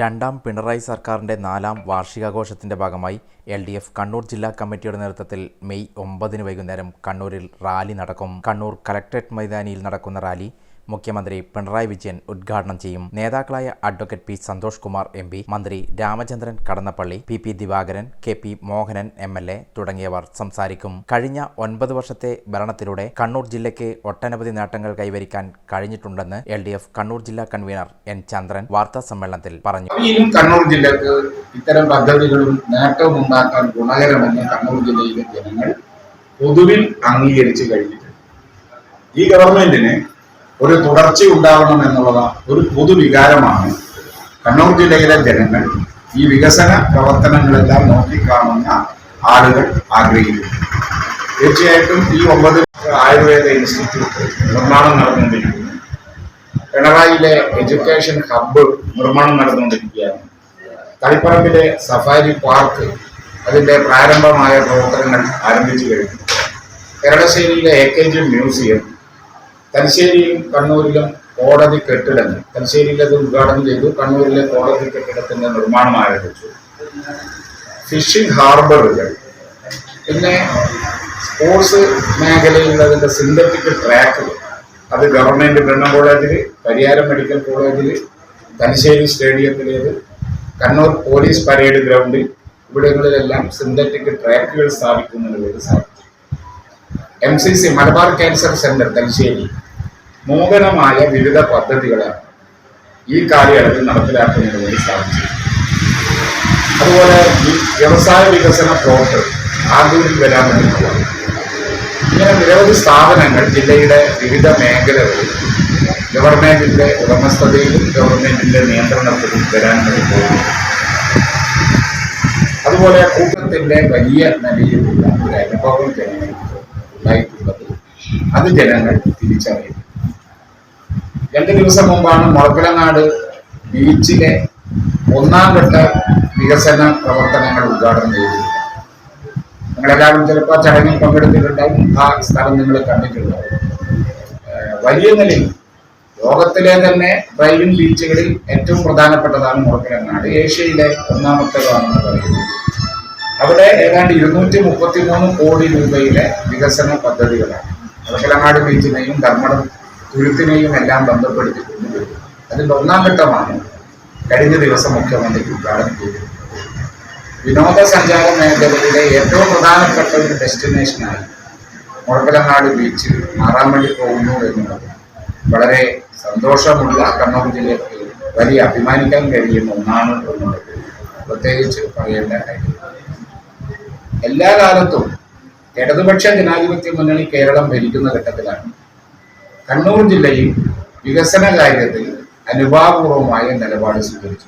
രണ്ടാം പിണറായി സർക്കാരിന്റെ നാലാം വാർഷികാഘോഷത്തിന്റെ ഭാഗമായി എൽ ഡി എഫ് കണ്ണൂർ ജില്ലാ കമ്മിറ്റിയുടെ നേതൃത്വത്തിൽ മെയ് ഒമ്പതിന് വൈകുന്നേരം കണ്ണൂരിൽ റാലി നടക്കും. കണ്ണൂർ കലക്ട്രേറ്റ് മൈതാനിയിൽ നടക്കുന്ന റാലി മുഖ്യമന്ത്രി പിണറായി വിജയൻ ഉദ്ഘാടനം ചെയ്യും. നേതാക്കളായ advocate P Santhosh Kumar M P മന്ത്രി Ramachandran Kadannappalli P P Divakaran K P Mohanan M L A തുടങ്ങിയവർ സംസാരിക്കും. കഴിഞ്ഞ ഒൻപത് വർഷത്തെ ഭരണത്തിലൂടെ കണ്ണൂർ ജില്ലയ്ക്ക് ഒട്ടനവധി നേട്ടങ്ങൾ കൈവരിക്കാൻ കഴിഞ്ഞിട്ടുണ്ടെന്ന് എൽ ഡി എഫ് കണ്ണൂർ ജില്ലാ കൺവീനർ എൻ ചന്ദ്രൻ വാർത്താ സമ്മേളനത്തിൽ പറഞ്ഞു. കണ്ണൂർ ജില്ലക്ക് ഇത്തരം പദ്ധതികളും നേട്ടവും ഉണ്ടാക്കാൻ ഗുണകരമെന്ന് കണ്ണൂർ ജില്ലയിലെ ജനങ്ങൾ പൊതുവിൽ അംഗീകരിച്ചു കഴിഞ്ഞിട്ടുണ്ട്. ഈ ഗവൺമെന്റിന് ഒരു തുടർച്ച ഉണ്ടാവണം എന്നുള്ളതാണ് ഒരു പൊതുവികാരമാണ് കണ്ണൂർ ജില്ലയിലെ ജനങ്ങൾ ഈ വികസന പ്രവർത്തനങ്ങളെല്ലാം നോക്കിക്കാണുന്ന ആളുകൾ ആഗ്രഹിക്കുന്നു. തീർച്ചയായിട്ടും ഈ ഒമ്പത് ആയുർവേദ ഇൻസ്റ്റിറ്റ്യൂട്ട് നിർമ്മാണം നടന്നുകൊണ്ടിരിക്കുന്നു. പിണറായിയിലെ എഡ്യൂക്കേഷൻ ഹബ്ബ് നിർമ്മാണം നടന്നുകൊണ്ടിരിക്കുകയാണ്. തളിപ്പറമ്പിലെ സഫാരി പാർക്ക് അതിന്റെ പ്രാരംഭമായ പ്രവർത്തനങ്ങൾ ആരംഭിച്ചു കഴിഞ്ഞു. കേരളശ്ശേരിയിലെ എ കെ ജി മ്യൂസിയം തലശ്ശേരിയും കണ്ണൂരിലും കോടതി കെട്ടിടങ്ങൾ. തലശ്ശേരിയിൽ അത് ഉദ്ഘാടനം ചെയ്തു. കണ്ണൂരിലെ കോടതി കെട്ടിടത്തിന്റെ നിർമ്മാണം ആരംഭിച്ചു. ഫിഷിംഗ് ഹാർബറുകൾ. പിന്നെ സ്പോർട്സ് മേഖലയിലുള്ളതിന്റെ സിന്തറ്റിക് ട്രാക്കുകൾ. അത് ഗവൺമെന്റ് ബ്രണ്ണ കോളേജിൽ പരിയാരം മെഡിക്കൽ കോളേജിൽ തലശ്ശേരി സ്റ്റേഡിയത്തിലേത് കണ്ണൂർ പോലീസ് പരേഡ് ഗ്രൗണ്ടിൽ ഇവിടങ്ങളിലെല്ലാം സിന്തറ്റിക് ട്രാക്കുകൾ സ്ഥാപിക്കുന്നതിന് വേണ്ടി സാധിച്ചു. M C C Malabar cancer centre Thalassery. നൂതനമായ വിവിധ പദ്ധതികളാണ് ഈ കാലയളവിൽ നടപ്പിലാക്കുന്നതിന് വേണ്ടി സാധിച്ചു അതുപോലെ ഈ വ്യവസായ വികസന പ്ലോട്ട് ആദ്യം വരാൻ വേണ്ടിയിട്ടുള്ളത് ഇങ്ങനെ നിരവധി സ്ഥാപനങ്ങൾ ജില്ലയുടെ വിവിധ മേഖലകളിൽ ഗവൺമെന്റിന്റെ ഉടമസ്ഥതയിലും ഗവൺമെന്റിന്റെ നിയന്ത്രണത്തിലും വരാൻ വേണ്ടി അതുപോലെ കൂട്ടത്തിന്റെ വലിയ നിലയിലുള്ള ഒരു അനുഭവം ജനങ്ങൾക്ക് ഉണ്ടായിട്ടുള്ളത്. അത് ജനങ്ങൾ തിരിച്ചറിയും രണ്ടു ദിവസം മുമ്പാണ് മുളപ്പിലങ്ങാട് ബീച്ചിലെ ഒന്നാം ഘട്ട വികസന പ്രവർത്തനങ്ങൾ ഉദ്ഘാടനം ചെയ്തിരുന്നത് നിങ്ങളെല്ലാവരും ചിലപ്പോൾ ചടങ്ങിൽ പങ്കെടുത്തിട്ടുണ്ടാവും. ആ സ്ഥലം നിങ്ങൾ കണ്ടിട്ടുണ്ടാവും. വലിയ നിലയിൽ ലോകത്തിലെ തന്നെ ഡ്രൈവിംഗ് ബീച്ചുകളിൽ ഏറ്റവും പ്രധാനപ്പെട്ടതാണ് മുളപ്പിലങ്ങാട്. ഏഷ്യയിലെ ഒന്നാമത്തേതാണെന്ന് പറയുന്നത് അവിടെ ഏതാണ്ട് ഇരുന്നൂറ്റി മുപ്പത്തി മൂന്ന് കോടി രൂപയിലെ വികസന പദ്ധതികളാണ്. അവശലങ്ങാട് ബീച്ചിനെയും ധർമ്മടം തുരുത്തിനെയും എല്ലാം ബന്ധപ്പെടുത്തിക്കൊണ്ട് അതിന്റെ ഒന്നാം ഘട്ടമാണ് കഴിഞ്ഞ ദിവസം മുഖ്യമന്ത്രി ഉദ്ഘാടനം ചെയ്തത്. വിനോദസഞ്ചാര മേഖലയിലെ ഏറ്റവും പ്രധാനപ്പെട്ട ഒരു ഡെസ്റ്റിനേഷനായി മുഴക്കലങ്ങാട് ബീച്ച് മാറാൻ പോകുന്നു എന്നുള്ളത് വളരെ സന്തോഷമുള്ള കണ്ണൂർ ജില്ലയ്ക്ക് വലിയ അഭിമാനിക്കാൻ കഴിയുന്ന ഒന്നാണ് എന്നുള്ളത് പ്രത്യേകിച്ച് പറയേണ്ട കാര്യം. എല്ലാ കാലത്തും ഇടതുപക്ഷ ജനാധിപത്യ മുന്നണി കേരളം ഭരിക്കുന്ന ഘട്ടത്തിലാണ്. കണ്ണൂർ ജില്ലയിൽ വികസന കാര്യത്തിൽ അനുഭാവപൂർവമായ നിലപാട് സ്വീകരിച്ചു